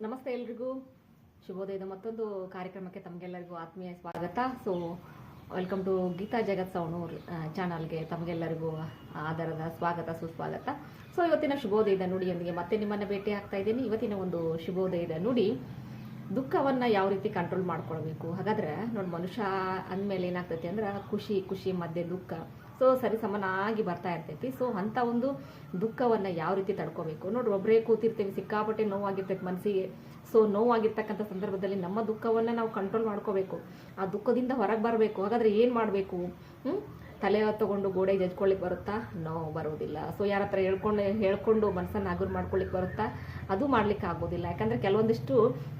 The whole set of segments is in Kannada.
ನಮಸ್ತೆ ಎಲ್ರಿಗೂ. ಶುಭೋದಯದ ಮತ್ತೊಂದು ಕಾರ್ಯಕ್ರಮಕ್ಕೆ ತಮಗೆಲ್ಲರಿಗೂ ಆತ್ಮೀಯ ಸ್ವಾಗತ. So welcome to Geetha Jagat ಸೌಣು ಚಾನಲ್ಗೆ ತಮಗೆಲ್ಲರಿಗೂ ಆಧಾರದ ಸ್ವಾಗತ, ಸುಸ್ವಾಗತ. ಸೊ ಇವತ್ತಿನ ಶುಭೋದಯದ ನುಡಿಯೊಂದಿಗೆ ಮತ್ತೆ ನಿಮ್ಮನ್ನ ಭೇಟಿ ಆಗ್ತಾ ಇದ್ದೀನಿ. ಇವತ್ತಿನ ಒಂದು ಶುಭೋದಯದ ನುಡಿ, ದುಃಖವನ್ನ ಯಾವ ರೀತಿ ಕಂಟ್ರೋಲ್ ಮಾಡ್ಕೊಳ್ಬೇಕು? ಹಾಗಾದ್ರೆ ನೋಡಿ ಮನುಷ್ಯ ಅಂದಮೇಲೆ ಏನಾಗ್ತೈತಿ ಅಂದ್ರೆ, ಖುಷಿ ಖುಷಿ ಮಧ್ಯೆ ದುಃಖ. ಸೊ ಸರಿ ಸಮನಾಗಿ ಬರ್ತಾ ಇರ್ತೈತಿ. ಸೊ ಅಂತ ಒಂದು ದುಃಖವನ್ನ ಯಾವ ರೀತಿ ತಡ್ಕೋಬೇಕು? ನೋಡ್ರಿ ಒಬ್ಬರೇ ಕೂತಿರ್ತೀವಿ, ಸಿಕ್ಕಾಪಟ್ಟೆ ನೋವಾಗಿರ್ತೈತಿ ಮನಸ್ಸಿಗೆ. ಸೊ ನೋವಾಗಿರ್ತಕ್ಕಂಥ ಸಂದರ್ಭದಲ್ಲಿ ನಮ್ಮ ದುಃಖವನ್ನ ನಾವು ಕಂಟ್ರೋಲ್ ಮಾಡ್ಕೋಬೇಕು. ಆ ದುಃಖದಿಂದ ಹೊರಗೆ ಬರಬೇಕು. ಹಾಗಾದ್ರೆ ಏನ್ ಮಾಡಬೇಕು? ತಲೆ ತಗೊಂಡು ಗೋಡೆ ಜಜ್ಕೊಳ್ಳಿಕ್ ಬರುತ್ತಾ? ನೋ ಬರೋದಿಲ್ಲ ಸೊ ಯಾರ ಹತ್ರ ಹೇಳ್ಕೊಂಡು ಹೇಳ್ಕೊಂಡು ಮನಸ್ಸನ್ನ ಹಗುರ್ ಮಾಡ್ಕೊಳ್ಳಿಕ್ ಬರುತ್ತಾ? ಅದು ಮಾಡ್ಲಿಕ್ಕೆ ಆಗೋದಿಲ್ಲ. ಯಾಕಂದ್ರೆ ಕೆಲವೊಂದಿಷ್ಟು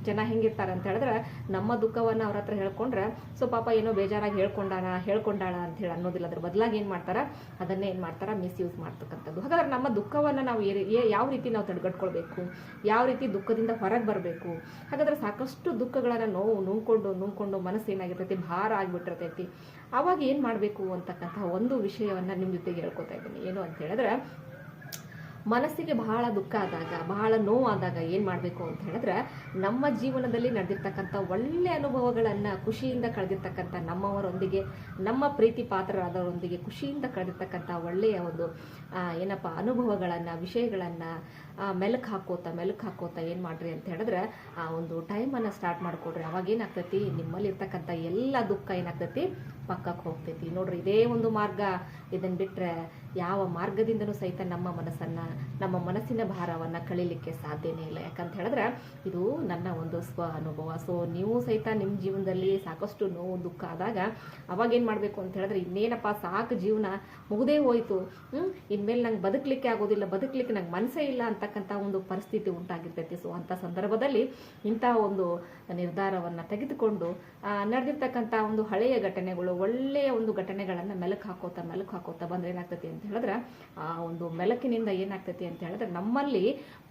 ಜನ ಹೆಂಗಿರ್ತಾರೆ ಅಂತ ಹೇಳಿದ್ರೆ ನಮ್ಮ ದುಃಖವನ್ನ ಅವ್ರ ಹತ್ರ ಹೇಳ್ಕೊಂಡ್ರೆ, ಸೊ ಪಾಪ ಏನೋ ಬೇಜಾರಾಗಿ ಹೇಳ್ಕೊಂಡಾನ, ಹೇಳ್ಕೊಂಡಾಳ ಅಂತ ಹೇಳಿ ಅನ್ನೋದಿಲ್ಲ. ಅದ್ರ ಬದಲಾಗಿ ಏನ್ ಮಾಡ್ತಾರ? ಅದನ್ನೇ ಏನ್ ಮಾಡ್ತಾರ? ಮಿಸ್ಯೂಸ್ ಮಾಡ್ತಕ್ಕಂಥದ್ದು. ಹಾಗಾದ್ರೆ ನಮ್ಮ ದುಃಖವನ್ನ ನಾವು ಯಾವ ರೀತಿ ನಾವು ತಡೆಗಟ್ಕೊಳ್ಬೇಕು? ಯಾವ ರೀತಿ ದುಃಖದಿಂದ ಹೊರಗೆ ಬರಬೇಕು? ಹಾಗಾದ್ರೆ ಸಾಕಷ್ಟು ದುಃಖಗಳನ್ನ ನೋವು, ನುಂಗ್ಕೊಂಡು ನುಂಗ್ಕೊಂಡು ಮನಸ್ಸು ಏನಾಗಿರ್ತೈತಿ? ಭಾರ ಆಗ್ಬಿಟ್ಟಿರ್ತೈತಿ. ಅವಾಗ ಏನ್ ಮಾಡಬೇಕು ಅಂತಕ್ಕಂತಹ ಒಂದು ವಿಷಯವನ್ನ ನಿಮ್ ಜೊತೆಗೆ ಹೇಳ್ಕೊತಾ ಇದ್ದೀನಿ. ಏನು ಅಂತ ಹೇಳಿದ್ರೆ ಮನಸ್ಸಿಗೆ ಬಹಳ ದುಃಖ ಆದಾಗ, ಬಹಳ ನೋವಾದಾಗ ಏನು ಮಾಡಬೇಕು ಅಂತ ಹೇಳಿದ್ರೆ, ನಮ್ಮ ಜೀವನದಲ್ಲಿ ನಡೆದಿರ್ತಕ್ಕಂಥ ಒಳ್ಳೆ ಅನುಭವಗಳನ್ನ ಖುಷಿಯಿಂದ ಕಳೆದಿರ್ತಕ್ಕಂಥ ನಮ್ಮವರೊಂದಿಗೆ, ನಮ್ಮ ಪ್ರೀತಿ ಪಾತ್ರರಾದವರೊಂದಿಗೆ ಖುಷಿಯಿಂದ ಕಳೆದಿರ್ತಕ್ಕಂಥ ಒಳ್ಳೆಯ ಒಂದು ಏನಪ್ಪ, ಅನುಭವಗಳನ್ನ, ವಿಷಯಗಳನ್ನ ಮೆಲುಕು ಹಾಕೋತ ಮೆಲುಕು ಹಾಕೋತ ಏನು ಮಾಡ್ರಿ ಅಂತ ಹೇಳಿದ್ರೆ, ಆ, ಒಂದು ಟೈಮನ್ನು ಸ್ಟಾರ್ಟ್ ಮಾಡಿಕೊಡ್ರಿ. ಅವಾಗ ಏನಾಗ್ತೈತಿ? ನಿಮ್ಮಲ್ಲಿ ಇರ್ತಕ್ಕಂಥ ಎಲ್ಲ ದುಃಖ ಏನಾಗ್ತೈತಿ? ಪಕ್ಕಕ್ಕೆ ಹೋಗ್ತೈತಿ. ನೋಡ್ರಿ, ಇದೇ ಒಂದು ಮಾರ್ಗ ಇದನ್ನು ಬಿಟ್ರೆ ಯಾವ ಮಾರ್ಗದಿಂದನೂ ಸಹಿತ ನಮ್ಮ ಮನಸ್ಸನ್ನ ನಮ್ಮ ಮನಸ್ಸಿನ ಭಾರವನ್ನು ಕಳೀಲಿಕ್ಕೆ ಸಾಧ್ಯನೇ ಇಲ್ಲ. ಯಾಕಂತ ಹೇಳಿದ್ರೆ ಇದು ನನ್ನ ಒಂದು ಸ್ವ ಅನುಭವ. ಸೊ ನೀವು ಸಹಿತ ನಿಮ್ಮ ಜೀವನದಲ್ಲಿ ಸಾಕಷ್ಟು ನೋವು, ದುಃಖ ಆದಾಗ ಅವಾಗ ಏನು ಮಾಡಬೇಕು ಅಂತ ಹೇಳಿದ್ರೆ ಇನ್ನೇನಪ್ಪ ಸಾಕು ಜೀವನ, ಮುಗದೇ ಹೋಯಿತು. ಇನ್ಮೇಲೆ ನಂಗೆ ಬದುಕಲಿಕ್ಕೆ ಆಗೋದಿಲ್ಲ, ಬದುಕಲಿಕ್ಕೆ ನಂಗೆ ಮನಸ್ಸೇ ಇಲ್ಲ ಅಂತಕ್ಕಂಥ ಒಂದು ಪರಿಸ್ಥಿತಿ ಉಂಟಾಗಿರ್ತೈತಿ. ಸೊ ಅಂಥ ಸಂದರ್ಭದಲ್ಲಿ ಇಂಥ ಒಂದು ನಿರ್ಧಾರವನ್ನು ತೆಗೆದುಕೊಂಡು ನಡೆದಿರ್ತಕ್ಕಂಥ ಒಂದು ಹಳೆಯ ಘಟನೆಗಳು, ಒಳ್ಳೆಯ ಒಂದು ಘಟನೆಗಳನ್ನು ಮೆಲುಕು ಹಾಕೋತಾ ಮೆಲುಕು ಹಾಕೋತಾ ಬಂದ್ರೆ ಏನಾಗ್ತೈತಿ ಅಂತ ಹೇಳಿದ್ರೆ, ಆ, ಒಂದು ಮೆಲಕಿನಿಂದ ಏನಾಗ್ತೈತಿ ಅಂತ ಹೇಳಿದ್ರೆ ನಮ್ಮಲ್ಲಿ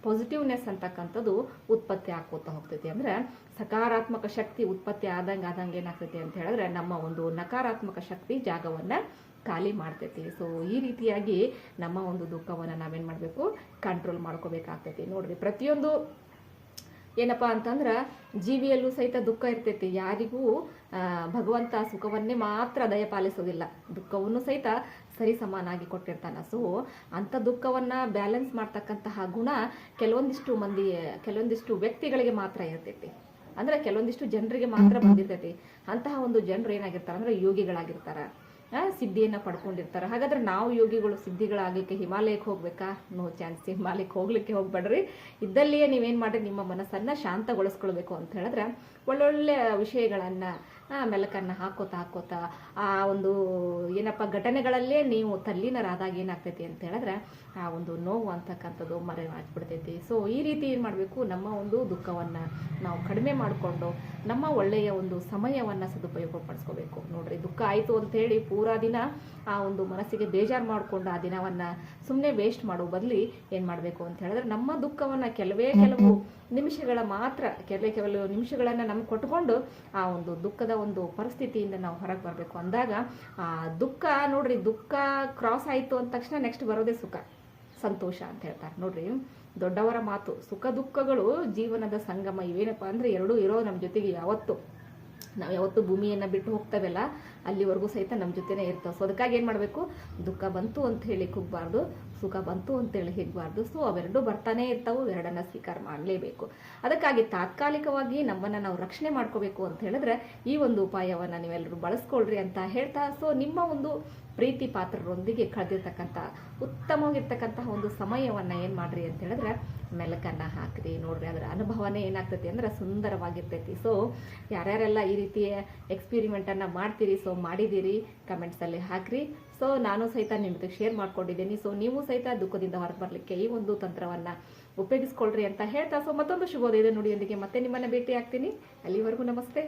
ಪಾಸಿಟಿವ್ನೆಸ್ ಅಂತಕ್ಕಂಥದ್ದು ಉತ್ಪತ್ತಿ ಆಗ್ಕೋತಾ ಹೋಗ್ತೈತಿ. ಅಂದ್ರೆ ಸಕಾರಾತ್ಮಕ ಶಕ್ತಿ ಉತ್ಪತ್ತಿ ಆದಂಗೆ ಆದಂಗೆ ಏನಾಗ್ತೈತಿ ಅಂತ ಹೇಳಿದ್ರೆ ನಮ್ಮ ಒಂದು ನಕಾರಾತ್ಮಕ ಶಕ್ತಿ ಜಾಗವನ್ನ ಖಾಲಿ ಮಾಡ್ತೈತಿ. ಸೊ ಈ ರೀತಿಯಾಗಿ ನಮ್ಮ ಒಂದು ದುಃಖವನ್ನ ನಾವೇನ್ ಮಾಡಬೇಕು? ಕಂಟ್ರೋಲ್ ಮಾಡ್ಕೋಬೇಕಾಗ್ತೈತಿ. ನೋಡ್ರಿ, ಪ್ರತಿಯೊಂದು ಏನಪ್ಪ ಅಂತಂದ್ರ ಜೀವಿಯಲ್ಲೂ ಸಹಿತ ದುಃಖ ಇರ್ತೈತಿ. ಯಾರಿಗೂ ಭಗವಂತ ಸುಖವನ್ನೇ ಮಾತ್ರ ದಯಪಾಲಿಸೋದಿಲ್ಲ. ದುಃಖವನ್ನು ಸಹಿತ ಸರಿ ಸಮಾನಾಗಿ ಕೊಟ್ಟಿರ್ತಾನ. ಸೊ ಅಂತ ದುಃಖವನ್ನ ಬ್ಯಾಲೆನ್ಸ್ ಮಾಡ್ತಕ್ಕಂತಹ ಗುಣ ಕೆಲವೊಂದಿಷ್ಟು ಮಂದಿ ಕೆಲವೊಂದಿಷ್ಟು ವ್ಯಕ್ತಿಗಳಿಗೆ ಮಾತ್ರ ಇರ್ತೈತಿ. ಅಂದ್ರೆ ಕೆಲವೊಂದಿಷ್ಟು ಜನರಿಗೆ ಮಾತ್ರ ಬಂದಿರ್ತೈತಿ. ಅಂತಹ ಒಂದು ಜನರು ಏನಾಗಿರ್ತಾರ ಅಂದ್ರೆ ಯೋಗಿಗಳಾಗಿರ್ತಾರ. ಸಿದ್ಧಿಯನ್ನ ಪಡ್ಕೊಂಡಿರ್ತಾರ. ಹಾಗಾದ್ರೆ ನಾವು ಯೋಗಿಗಳು ಸಿದ್ಧಿಗಳಾಗಲಿಕ್ಕೆ ಹಿಮಾಲಯಕ್ಕೆ ಹೋಗ್ಬೇಕಾ? ನೋ ಚಾನ್ಸ್ ಹಿಮಾಲಯಕ್ಕೆ ಹೋಗ್ಲಿಕ್ಕೆ ಹೋಗ್ಬೇಡ್ರಿ. ಇದ್ದಲ್ಲಿಯೇ ನೀವೇನ್ ಮಾಡ್ರಿ ನಿಮ್ಮ ಮನಸ್ಸನ್ನ ಶಾಂತಗೊಳಿಸ್ಕೊಳ್ಬೇಕು ಅಂತ ಹೇಳಿದ್ರೆ ಒಳ್ಳೊಳ್ಳೆ ವಿಷಯಗಳನ್ನ ಮೆಲಕನ್ನ ಹಾಕೋತಾ ಹಾಕೋತಾ, ಆ, ಒಂದು ಏನಪ್ಪ, ಘಟನೆಗಳಲ್ಲೇ ನೀವು ತಲ್ಲೀನರಾದಾಗ ಏನಾಗ್ತೈತಿ ಅಂತ ಹೇಳಿದ್ರೆ, ಆ, ಒಂದು ನೋವು ಅಂತಕ್ಕಂಥದ್ದು ಮರೆಮಾಚ್ಬಿಡ್ತೈತಿ ಸೊ ಈ ರೀತಿ ಏನು ಮಾಡಬೇಕು? ನಮ್ಮ ಒಂದು ದುಃಖವನ್ನ ನಾವು ಕಡಿಮೆ ಮಾಡಿಕೊಂಡು, ನಮ್ಮ ಒಳ್ಳೆಯ ಒಂದು ಸಮಯವನ್ನ ಸದುಪಯೋಗ ಪಡಿಸ್ಕೋಬೇಕು ನೋಡ್ರಿ, ದುಃಖ ಆಯಿತು ಅಂತ ಹೇಳಿ ಪೂರಾ ದಿನ ಆ ಒಂದು ಮನಸ್ಸಿಗೆ ಬೇಜಾರು ಮಾಡಿಕೊಂಡು ಆ ದಿನವನ್ನ ಸುಮ್ಮನೆ ವೇಸ್ಟ್ ಮಾಡೋ ಬದಲಿ ಏನು ಮಾಡಬೇಕು ಅಂತ ಹೇಳಿದ್ರೆ, ನಮ್ಮ ದುಃಖವನ್ನ ಕೆಲವೇ ಕೆಲವು ನಿಮಿಷಗಳ ಮಾತ್ರ, ಕೆಲವೇ ಕೆಲವು ನಿಮಿಷಗಳನ್ನು ನಮ್ಗೆ ಕೊಟ್ಕೊಂಡು ಆ ಒಂದು ದುಃಖದ ಒಂದು ಪರಿಸ್ಥಿತಿಯಿಂದ ನಾವು ಹೊರಗೆ ಬರಬೇಕು. ಅಂದಾಗ ದುಃಖ ನೋಡ್ರಿ, ದುಃಖ ಕ್ರಾಸ್ ಆಯಿತು ಅಂದ ತಕ್ಷಣ ನೆಕ್ಸ್ಟ್ ಬರೋದೇ ಸುಖ, ಸಂತೋಷ ಅಂತ ಹೇಳ್ತಾರೆ. ನೋಡ್ರಿ, ದೊಡ್ಡವರ ಮಾತು, ಸುಖ ದುಃಖಗಳು ಜೀವನದ ಸಂಗಮ. ಇವೇನಪ್ಪ ಅಂದ್ರೆ, ಎರಡೂ ಇರೋ ನಮ್ಮ ಜೊತೆಗೆ ಯಾವತ್ತು ನಾವು ಯಾವತ್ತು ಭೂಮಿಯನ್ನು ಬಿಟ್ಟು ಹೋಗ್ತೇವಲ್ಲ, ಅಲ್ಲಿವರೆಗೂ ಸಹಿತ ನಮ್ಮ ಜೊತೆನೇ ಇರ್ತವೆ. ಸೊ ಅದಕ್ಕಾಗಿ ಏನು ಮಾಡಬೇಕು? ದುಃಖ ಬಂತು ಅಂತ ಹೇಳಿ ಕುಗ್ಬಾರ್ದು, ಸುಖ ಬಂತು ಅಂತೇಳಿ ಹಿಗ್ಬಾರ್ದು. ಸೊ ಅವೆರಡೂ ಬರ್ತಾನೆ ಇರ್ತಾವೆ ಎರಡನ್ನ ಸ್ವೀಕಾರ ಮಾಡಲೇಬೇಕು. ಅದಕ್ಕಾಗಿ ತಾತ್ಕಾಲಿಕವಾಗಿ ನಮ್ಮನ್ನು ನಾವು ರಕ್ಷಣೆ ಮಾಡ್ಕೋಬೇಕು ಅಂತ ಹೇಳಿದ್ರೆ ಈ ಒಂದು ಉಪಾಯವನ್ನು ನೀವೆಲ್ಲರೂ ಬಳಸ್ಕೊಳ್ರಿ ಅಂತ ಹೇಳ್ತಾ ಸೊ ನಿಮ್ಮ ಒಂದು ಪ್ರೀತಿ ಪಾತ್ರರೊಂದಿಗೆ ಕಳೆದಿರ್ತಕ್ಕಂಥ, ಉತ್ತಮವಾಗಿರ್ತಕ್ಕಂತಹ ಒಂದು ಸಮಯವನ್ನ ಏನು ಮಾಡ್ರಿ ಅಂತ ಹೇಳಿದ್ರೆ, ಮೆಲಕನ್ನ ಹಾಕ್ರಿ. ನೋಡ್ರಿ ಅದರ ಅನುಭವನೇ ಏನಾಗ್ತೈತಿ ಅಂದ್ರೆ ಸುಂದರವಾಗಿರ್ತೈತಿ. ಸೊ ಯಾರ್ಯಾರೆಲ್ಲ ಈ ರೀತಿಯ ಎಕ್ಸ್ಪಿರಿಮೆಂಟ್ ಅನ್ನ ಮಾಡ್ತೀರಿ ಸೊ ಮಾಡಿದ್ದೀರಿ ಕಮೆಂಟ್ಸ್ ಅಲ್ಲಿ ಹಾಕ್ರಿ. ಸೊ ನಾನು ಸಹಿತ ನಿಮ್ಮ ಜೊತೆ ಶೇರ್ ಮಾಡ್ಕೊಂಡಿದ್ದೀನಿ. ಸೊ ನೀವು ಸಹಿತ ದುಃಖದಿಂದ ಹೊರಗೆ ಬರ್ಲಿಕ್ಕೆ ಈ ಒಂದು ತಂತ್ರವನ್ನ ಉಪಯೋಗಿಸ್ಕೊಳ್ರಿ ಅಂತ ಹೇಳ್ತಾ ಸೊ ಮತ್ತೊಂದು ಶುಭೋದಯದ ನುಡಿಯೊಂದಿಗೆ ಮತ್ತೆ ನಿಮ್ಮನ್ನ ಭೇಟಿ ಆಗ್ತೀನಿ ಅಲ್ಲಿವರೆಗೂ ನಮಸ್ತೆ.